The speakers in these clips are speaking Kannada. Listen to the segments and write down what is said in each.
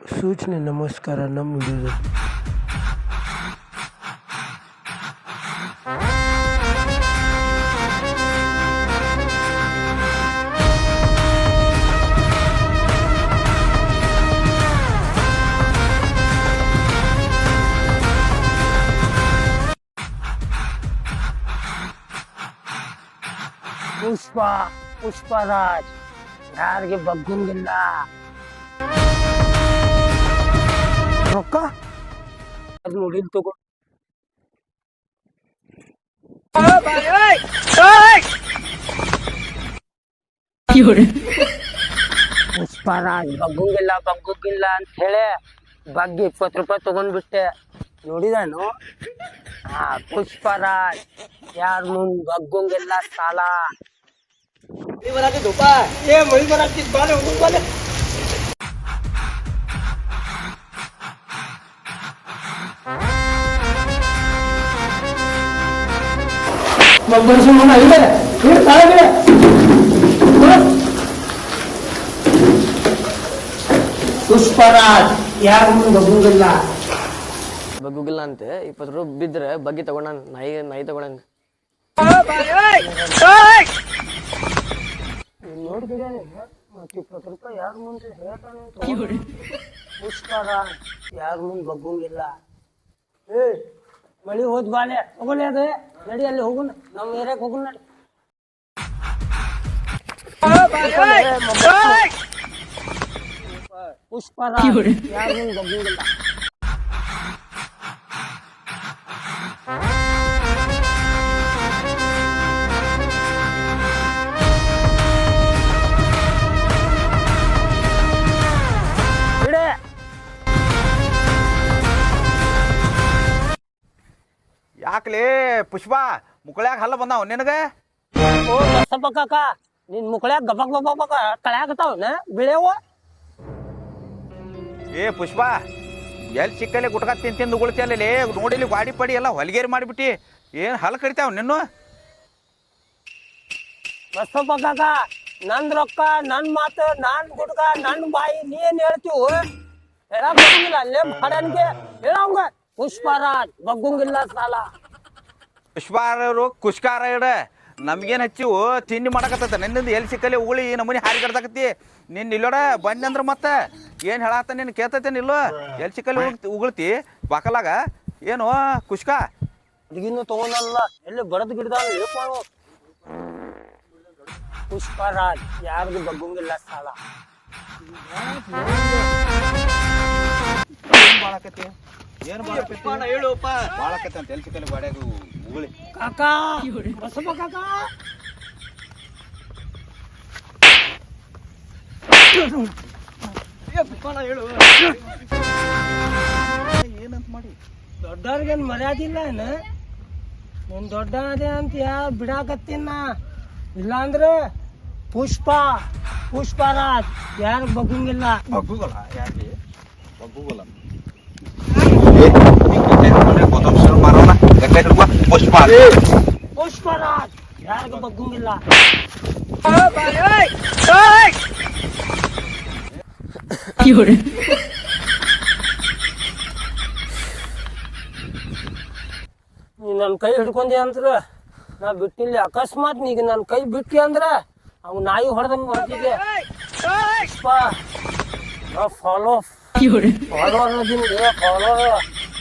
ಸೂಚನೆ ನಮಸ್ಕಾರ ನಮ್ಮ ವಿಡಿಯೋದಲ್ಲಿ ಪುಷ್ಪ ಪುಷ್ಪರಾಜ್ ಯಾರಿಗೆ ಬಗ್ಗಂಗಿಲ್ಲ ರೊಕ್ಕ? ಅದು ನೋಡಿಲ್ ತಗೋ. ಪುಷ್ಪರಾಜ್ ಬಗ್ಗಂಗಿಲ್ಲ ಬಗ್ಗಂಗಿಲ್ಲ ಅಂತ ಹೇಳಿ ಬಗ್ಗೆ ಇಪ್ಪತ್ತು ರೂಪಾಯಿ ತಗೊಂಡ್ಬಿಟ್ಟೆ. ನೋಡಿದಾನು? ಆ ಪುಷ್ಪರಾಜ್ ಯಾರ ಮುಂದ್ ಬಗ್ಗಂಗಿಲ್ಲ ಸಾಲ? ಮಳಿ ಬರಾತಿದ್ ಬಾಳೆ ಹೋಗ್ಬಾಲೆ ಪುಷ್ಪರಾಜ್. ಯಾರು ಮುಂದೆ ಬಗ್ಗುಗಿಲ್ಲ ಬಗ್ಗುಗಿಲ್ಲ ಅಂತೆ. ಇಪ್ಪತ್ತು ರೂಪಾಯಿ ಬಿದ್ರೆ ಬಗ್ಗಿ ತಗೊಂಡ ನಾಯಿ ನಾಯಿ ತಗೊಂಡಂಗ. ಪುಷ್ಪರಾಜ್ ಮತ್ತೆ ಇಪ್ಪತ್ತು ರೂಪಾಯಿ ಯಾರ ಮುಂದೆ ಹೇಳ್ತಾನೆ ಪುಷ್ಪರಾಜ್. ಯಾರ ಮುಂದೆ ಬಗ್ಗಂಗಿಲ್ಲ ಏ ಮಳಿ ಹೋದ್ ಬಾಳೆ ಹೋಗಲಿ ಅದೇ ನಡಿ ಅಲ್ಲಿ ಹೋಗುಣ ನಮ್ಮ ಏರಿಯಾಕ್ ಹೋಗುಣ ನಡಿ ಪುಷ್ಪರಾಜ್ ಯಾರ ಮುಂದ್ ಪುಷ್ಪ ಮುಕ್ಕಳ್ಯಾಗ ಹಲ್ಲ ಬಂದಾವ. ನಿನಗ? ಓ ಬಸಪ್ಪ ಕಾಕ ನಿನ್ ಮುಕ್ಳ್ಯಾಗ ಗಬಕ್ ಗಬಕ್ ಕಳ್ಯಾಕತ್ತಾವನ ಬಿಳೆವ? ಏ ಪುಷ್ಪ ಎಲ್ಲಿ ಸಿಕ್ಕಲ್ಲಿ ಗುಟ್ಕ ತಿಂದು ತಿಂದು ಉಗುಳ್ತಿಯಲ್ಲಿ ನೋಡಿಲಿ ಗಾಡಿ ಪಡಿ ಎಲ್ಲ ಹೊಲಿಗೇರಿ ಮಾಡಿಬಿಟ್ಟಿ. ಏನ್ ಹಲ್ ಕಡಿತಾವ ನಿನ್ನು? ಬಸಪ್ಪ ಕಾಕ ನಂದ್ ರೊಕ್ಕ ನನ್ ಮಾತು ನನ್ ಗುಡ್ಕ ನನ್ ಬಾಯಿ ನೀ ಏನ್ ಹೇಳ್ತೀವ. ಹೇಳಕ್ ಬರಂಗಿಲ್ಲ ಅಲ್ಲೇ ಮಾಡನ್ಗೆ ಹೇಳವಂಗ ಪುಷ್ಪರಾಜ್ ಬಗ್ಗಂಗಿಲ್ಲ ಸಾಲ. ಪುಷ್ಪಾರರು ಕುಷ್ಕಾರ ಇಡ. ನಮ್ಗೇನು ಹಚ್ಚಿವು? ತಿಂಡಿ ಮಾಡಕತ್ತ ನಿನ್ನಿಂದ ಎಲ್ಲಿ ಸಿಕ್ಕಲ್ಲಿ ಉಗುಳಿ ನಮ್ಮನೆ ಹಾರಿ ಕಡ್ದಾಕತ್ತಿ ನಿನ್ನ ಇಲ್ಲೋಡ ಬಂದೆ ಅಂದ್ರೆ ಮತ್ತೆ. ಏನು ಹೇಳತ್ತ ನಿನ್ನ ಕೇಳ್ತೈತೇನು ಇಲ್ಲೋ? ಎಲ್ಲಿ ಸಿಕ್ಕಲ್ಲಿ ಉಗುಳ್ತಿ ಉಗುಳ್ತಿ? ಬಾಕಲಾಗ ಏನು? ಕುಷ್ಕ? ಅದಿಗಿನ್ನು ತಗೊಂಡಲ್ಲ. ಎಲ್ಲಿ ಬಡದ್ ಗಿಡದ ಪುಷ್ಪರಾಜ್ ಯಾರಿಗೂ ಬಗ್ಗಂಗಿಲ್ಲ ಸಾಲ. ಏನು ಬಾಳಕತ್ತಿ? ಏನು ಬಾಳಕತ್ತಿ? ಬಾಳಕತ್ತಿ ಅಂತ ಎಲ್ಲಿ ಸಿಕ್ಕಲ್ಲಿ ಉಗುಳಿ ಕಾಕ. ಬಸಪ್ಪ ಹೇಳು. ಏನಂತ ಮಾಡಿ? ದೊಡ್ಡವ್ರಿಗೇನ್ ಮರ್ಯಾದಿಲ್ಲ ಏನ? ನೀನ್ ದೊಡ್ಡ ಅದೇ ಅಂತ ಬಿಡಾಕತ್ತಿನ? ಇಲ್ಲಾಂದ್ರೆ ಪುಷ್ಪ ಪುಷ್ಪರಾಜ್ ಯಾರು ಬಗ್ಗಂಗಿಲ್ಲ. ಬಗ್ಗುಗಲ್ಲ ಯಾಕೆ? ಬಗ್ಗುಗಲ್ಲ ಪುಷ್ಪ ಪುಷ್ಪರಾಜ್ ಯಾರಿಗೂ ಬಗ್ಗಂಗಿಲ್ಲ ನೀ ನನ್ನ ಕೈ ಹಿಡ್ಕೊಂಡಿ ಅಂದ್ರ, ನಾ ಬಿಟ್ಟಿಲ್ಲ ಅಕಸ್ಮಾತ್ ನೀಗ ನನ್ನ ಕೈ ಬಿಟ್ಟಿ ಅಂದ್ರ, ಅವ್ ನಾಯಿ ಹೊಡೆದಂಗ ಪುಷ್ಪ ಫಾಲೋ ಫಾಲೋ ಅನ್ನೋದಿನ ಫಾಲೋ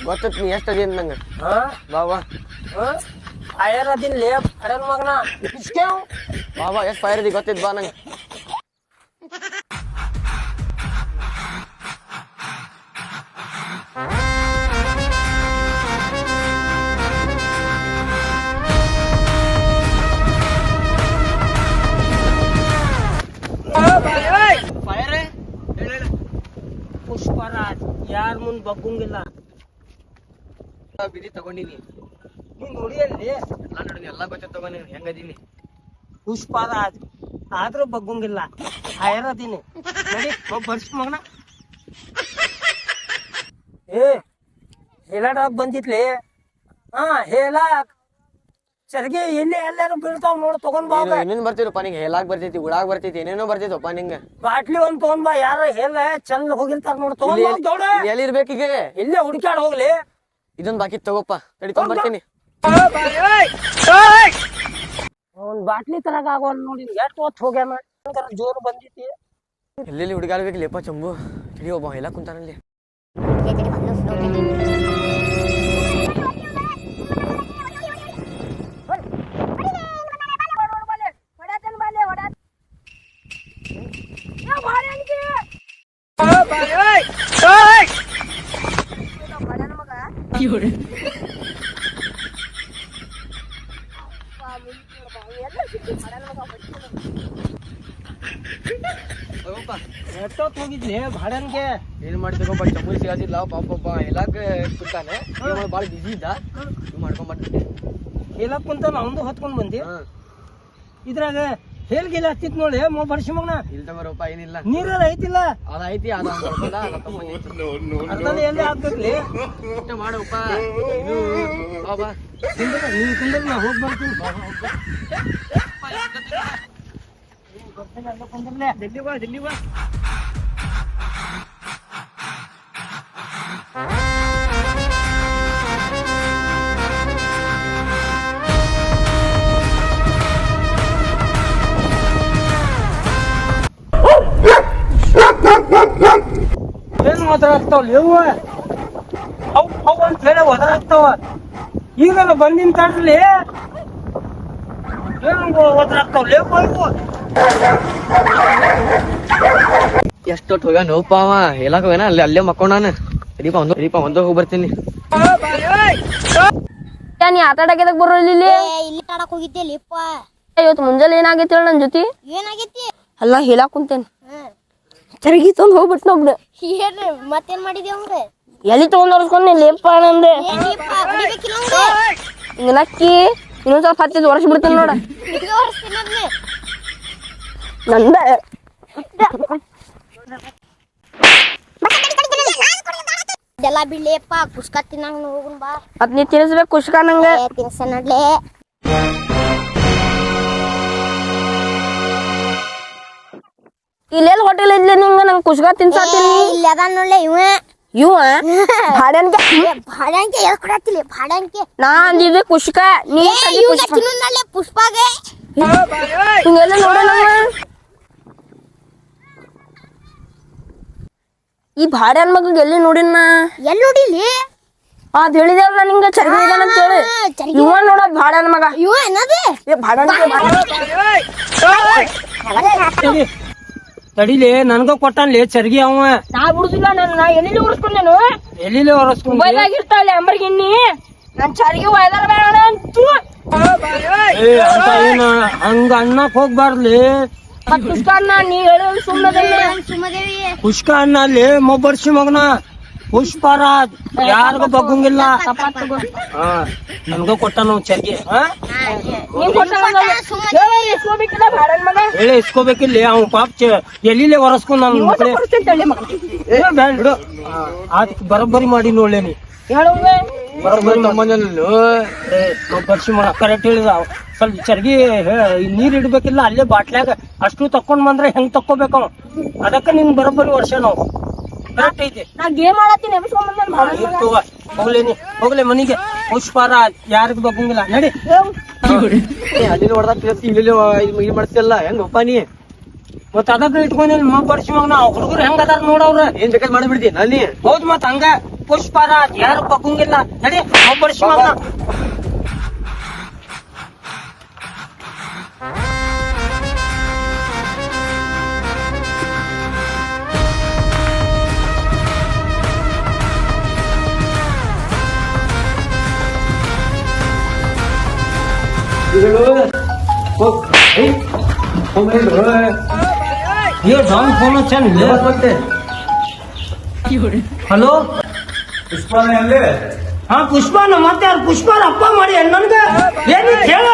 ಗೊತ್ತತ್ ನೀ ಎಷ್ಟು ಅದಿ ನಂಗೆ ಹಾ ಬಾ ಬಾ ಫೈರ್ ಅದಿನ್ ಲೇ ಫೈರ್ ಮಗನ ಇಸ್ಕೇವ್ ಬಾ ಬಾ ಎಷ್ಟು ಫೈರ್ ಅದಿ ಗೊತ್ತಿದ್ ಬಾ ನಂಗೆ ಪುಷ್ಪರಾಜ್ ಯಾರ ಮುಂದ್ ಬಗ್ಗಂಗಿಲ್ಲ ಬಿಡಿ ತಗೊಂಡಿನಿ. ನೀನ್ ನೋಡಿಯಲ್ಲಿ? ಎಲ್ಲ ನೋಡಿ ಎಲ್ಲ ಗೊತ್ತಿದ್ ತಗೊಂಡಿನಿ ಹೆಂಗದೀನಿ ಪುಷ್ಪಾದ ಆದ್ರೂ ಬಗ್ಗಂಗಿಲ್ಲ. ಅದೀನಿ ನಡಿ ಬರ್ಸ್ ಮಗನ. ಏ ಹೇಲಾಡಕ್ ಬಂದಿತ್ಲಿ ಹಾ ಹೇಳಾಕ್. ಸರಿಗೆ ಎಲ್ಲಿ ಎಲ್ಲಾರು ಬೀಳ್ತಾವ್ ನೋಡ್ ತಗೊಂಡ್ ಬಾ ನೀನು ಏನೇನು ಬರ್ತಿರಪ್ಪ ನಿಂಗೆ? ಹೇಳಾಕ್ ಬರ್ತೈತಿ ಉಳಾಕ್ ಬರ್ತೈತಿ ಏನೇನೋ ಬರ್ತೈತಪ್ಪ ನಿಂಗೆ? ಬಾಟ್ಲಿ ಒಂದ್ ತಗೊಂಡ್ ಬಾ ಯಾರ ಹೇಳ ಚಂದ ಹೋಗಿರ್ತಾರ ನೋಡ್ ತಗೊಂಡ್ ಎಲ್ಲಿ ಇರ್ಬೇಕೀಗ ಇಲ್ಲೇ ಹುಡುಕ್ಯಾಡ್ ಹೋಗ್ಲಿ. ಇದೊಂದ್ ಬಾಕಿ ತಗೋಪ್ಪ. ಕಡಿ ತಗೊಂಡ್ ಬರ್ತೀನಿ. ಒಂದ್ ಬಾಟ್ಲಿ ತರಗ ಆಗೋಲ್ ನೋಡಿ ಎಷ್ಟ್ ಹೊತ್ತು ಹೋಗ್ಯಾನ ಜೋರು ಜೋರ್ ಬಂದಿತಿ. ಎಲ್ಲೆಲ್ಲಿ ಹುಡುಗಾಡ್ಬೇಕು ಲೇಪ ಚಂಬು? ತಡಿ ಒಬ್ಬ ಎಲ್ಲ ಕುಂತಾನಲ್ಲಿ ಭಾಡನ್ಗೆ ಏನ್ ಮಾಡ್ತೀವಪ್ಪ ಚಂಬು ಸಿಗಾದಿಲ್ಲ ಪಾಪ ಒಬ್ಬ ಹೇಳಾಕ ಕುಂತಾನೆ ಭಾಳ ಬಿಸಿ ಇದ್ದ ಇವ್ ಮಾಡ್ಕೊಂಡ್ ಬರ್ತೀನಿ ಹೇಳಕ್ ಕುಂತ ಅವಂದು ಹೊತ್ಕೊಂಡ್ ಬಂದಿ ಇದ್ರಾಗ ಹೇಲ್ಗಿಲ್ಲ ಹತ್ತಿತ್ ನೋಡಿ ಮೋ ಬರ್ಸಿ ಮಗನ. ಇಲ್ಲ ರೂಪ ಏನಿಲ್ಲ. ನೀರ ಐತಿಲ್ಲ. ಅದ ಐತಿ ಅದ ಅದ್ರಲ್ಲಿ ಎಲ್ಲಿ ಹಾಕ್ಬೇಕ್ಲಿ? ಊಟ ಮಾಡಪ್ಪ ನೀವು ತಿಂದ್ರೆ ನಾ ಹೋಗಿ ಬರ್ತೀನಿ. ಬಾ ಜಲ್ದಿ ಬಾ? ಮಾತಾಡ್ತಾವ ಲೇವು ಅವ್ ಅವ್ ಅಂತ ಹೇಳಿ ಒದರಾಗ್ತಾವ ಈಗಲ್ಲ ಬಂದಿನ ಲೇವು ಅಲ್ಲಿ ಅಲ್ಲೇ ಮಕ್ಕೊಂಡಾನ ಸರಿಪ ಒಂದು ಸರಿಪ ಒಂದು ಹೋಗಿ ಬರ್ತೀನಿ. ನೀ ಆಟ ಆಡಕ್ಕೆ ಬರೋಲ್ಲ ಇಲ್ಲಿ ಇಲ್ಲಿ? ಆಡಕ್ ಹೋಗಿದ್ದೆ ಲಿಪ್ಪ ಇವತ್ತು ಮುಂಜಾನೆ ಏನಾಗೈತಿ ಹೇಳ ನನ್ನ ಜೊತೆ? ಏನಾಗೈತಿ? ಅಲ್ಲ ಹೇಳಕ್ ಕುಂತೇನ್. ಚರಗಿ ತೊಂದ್ ಹೋಗ್ಬಿಟ್ಟು ನಮ್ದು ಏನ್ರಿ ಮತ್ತೇನ್ ಮಾಡಿದ್ವಿ ಅಂದ್ರೆ ಎಲ್ಲಿ ತಗೊಂಡ್ ಹೊರಸ್ಕೊಂಡ್ ಲೇಪ ನಂದೆ? ಹಿಂಗ? ನಕ್ಕಿ ಇನ್ನೊಂದ್ ಸ್ವಲ್ಪ ಹತ್ತಿದ್ ವರ್ಷ ಬಿಡ್ತೇನೆ ನೋಡ. ನಂದ? ಎಲ್ಲ ಬಿಡ್ಲೇಪ್ಪ ಕುಷ್ಕ ತಿನ್ನಂಗ್ ಹೋಗುನ್ ಬಾ. ಅದ್ ನೀ ತಿನ್ಸ್ಬೇಕು ಕುಷ್ಕ ನಂಗೆ. ತಿನ್ಸ ನಡ್ಲೆ. ಇಲ್ಲೆಲ್ಲ ಹೋಟೆಲ್ ಇದ್ಲಿ ನಿಂಗ ನಂಗ್ ಕುಷ್ಕ ತಿನ್ಸಾತೀನಿ ಇಲ್ಲ ಅದ ನೋಡ್ಲೆ ಇವ ಇವ ಭಾಡ್ಯಾನ್ಗೆ ಏ, ಭಾಡ್ಯಾಂಕೆ ಎಲ್ ಕೊಡತ್ತಿಲ್ಲ ಭಾಡ್ಯಾಂಕೆ ನಾ ಅಂದಿದ್ದೆ ಕುಷ್ಕ ನೀ ಏ ತಂದಿ ಇವ್ಗ ಕುಷ್ಕ ತಿನ್ನು ನಡ್ಲೆ ಪುಷ್ಪಾಗೆ ಹಿಂಗೆಲ್ಲ ನೋಡಲ್ಲ ಈ ಭಾಡ್ಯಾನ್ ಮಗ ಎಲ್ಲಿ ನೋಡಿನ ಎಲ್ ನೋಡಿಲಿ ಅದ್ ಹೇಳಿದೇವ್ರ ನಿಂಗ ಚರ್ಗಿ ಇದಾನ ಅಂತ ಹೇಳಿ ಆ, ಚರ್ಗಿ. ಇವ ನೋಡ ಭಾಡ್ಯಾನ್ ಮಗ ಇವ ಏನದು ಏ ಭಾಡ್ಯಾನ್ ತಡಿ ತಡಿಲಿ ನನ್ಗ ಕೊಟ್ಟಾನ್ಲಿ ಚರ್ಗಿ ಅವ. ನಾ ಬಿಡುದಿಲ್ಲ ನಾನು ನಾ ಎಲ್ಲಿ ಉಳಿಸ್ಕೊಂಡೇನು ಎಲ್ಲಿ ಹೊರಸ್ಕೊಂಡ್ ಮೊಬೈಲಾಗ ಇರ್ತಾಳೆ ಅಂಬರ್ಗಿನ್ನಿ ನನ್ ಚರ್ಗಿ ವಯದಾರ ಬೇಡ ಅಂತು. ಹಂಗ ಅನ್ನಕ್ ಹೋಗ್ಬಾರ್ಲಿ ಮತ್ ಅಣ್ಣ ನೀ ಹೇಳಿ ಸುಮ್ಮನೆ ಸುಮದೇವಿ. ಪುಷ್ಕ ಅಣ್ಣ ಅಲ್ಲಿ ಮೊಬ್ಬರ್ಸಿ ಮಗನ. ಪುಷ್ಪರಾಜ್ ಯಾರಿಗೂ ಬಗ್ಗಂಗಿಲ್ಲ. ಹಾ. ಕೊಟ್ಟ ನಾವು ಚರ್ಗೆ ಹೇಳಿ ಇಸ್ಕೋಬೇಕಿಲ್ಲ ಅವ್ನ ಪಾಪ ಚ- ಎಲ್ಲಿಲೆ ಹೊರಸ್ಕೊಂಡ್ ನನ್ ಬಿಡು ಆತ್ ಬರೋಬ್ಬರಿ ಮಾಡಿ ನೋಡ್ಲೇನಿ ಬರೋಬ್ಬರಿ ಬರ್ಸಿ ಮಾಡ ಕರೆಕ್ಟ್ ಹೇಳಿದ. ಸ್ವಲ್ಪ ಚರ್ಗಿ ನೀರ್ ಇಡ್ಬೇಕಿಲ್ಲ ಅಲ್ಲೇ ಬಾಟ್ಲ್ಯಾಗ ಅಷ್ಟು ತಕೊಂಡ್ ಬಂದ್ರೆ ಹೆಂಗ್ ತಕ್ಕೋಬೇಕು ಅವ ಅದಕ್ಕ ನಿನ್ ಬರೋಬ್ಬರಿ ವರ್ಷ ನಾವು ಕರೆಕ್ಟ್ ಐತಿ ನಾ ಗೇಮ್ ಆಡತ್ತೀನಿ ಎಬ್ಸ್ಕೊಂಡ್ ಬಂದ ಆಯ್ತ್ ತಗೋ. ಹೋಗ್ಲೇನಿ ಹೋಗ್ಲೆ ಮನಿಗೆ. ಪುಷ್ಪಾರ ಯಾರಿಗೂ ಬಗ್ಗಂಗಿಲ್ಲ. ನಡಿ. ಅಲ್ಲಿ ಹೊಡೆದಾಗ ತಿಳ್ಸಿ ಇಲ್ಲಿ ಇದು ಮಾಡ್ತಿಲ್ಲ ಹೆಂಗ ಒಪ್ಪ ನೀ? ಮತ್ತ ಅದಕ್ಕ ಇಟ್ಕೊಂಡಿ ಮಗ ಮಗನ? ಹುಡುಗರು ಹೆಂಗ ಅದಾರ ನೋಡವ್ರ ಏನ್ ಬೇಕಾದ್ ಮಾಡ್ಬಿಡ್ತೀನಿ ನಲ್ಲಿ ಹೌದ್ ಮತ್ ಹಂಗ. ಪುಷ್ಪಾರ ಯಾರು ಬಗ್ಗಂಗಿಲ್ಲ. ನಡಿ ಮೊಬ್ಬರ್ಸಿ ಮಗನ. ಏ ಡಾನ್ ಫೋನ್ ಹಚ್ಚಾನ ಹಲೋ ಹಾ ಪುಷ್ಪನ ಮತ್ತೆ ಯಾರು ಪುಷ್ಪನ ಅಪ್ಪ ಮಾಡಿ ನನ್ಗ ಏನ್ ಹೇಳ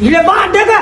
ಇಲ್ಲೇ ಬಾ ಅಡ್ಡಾಗ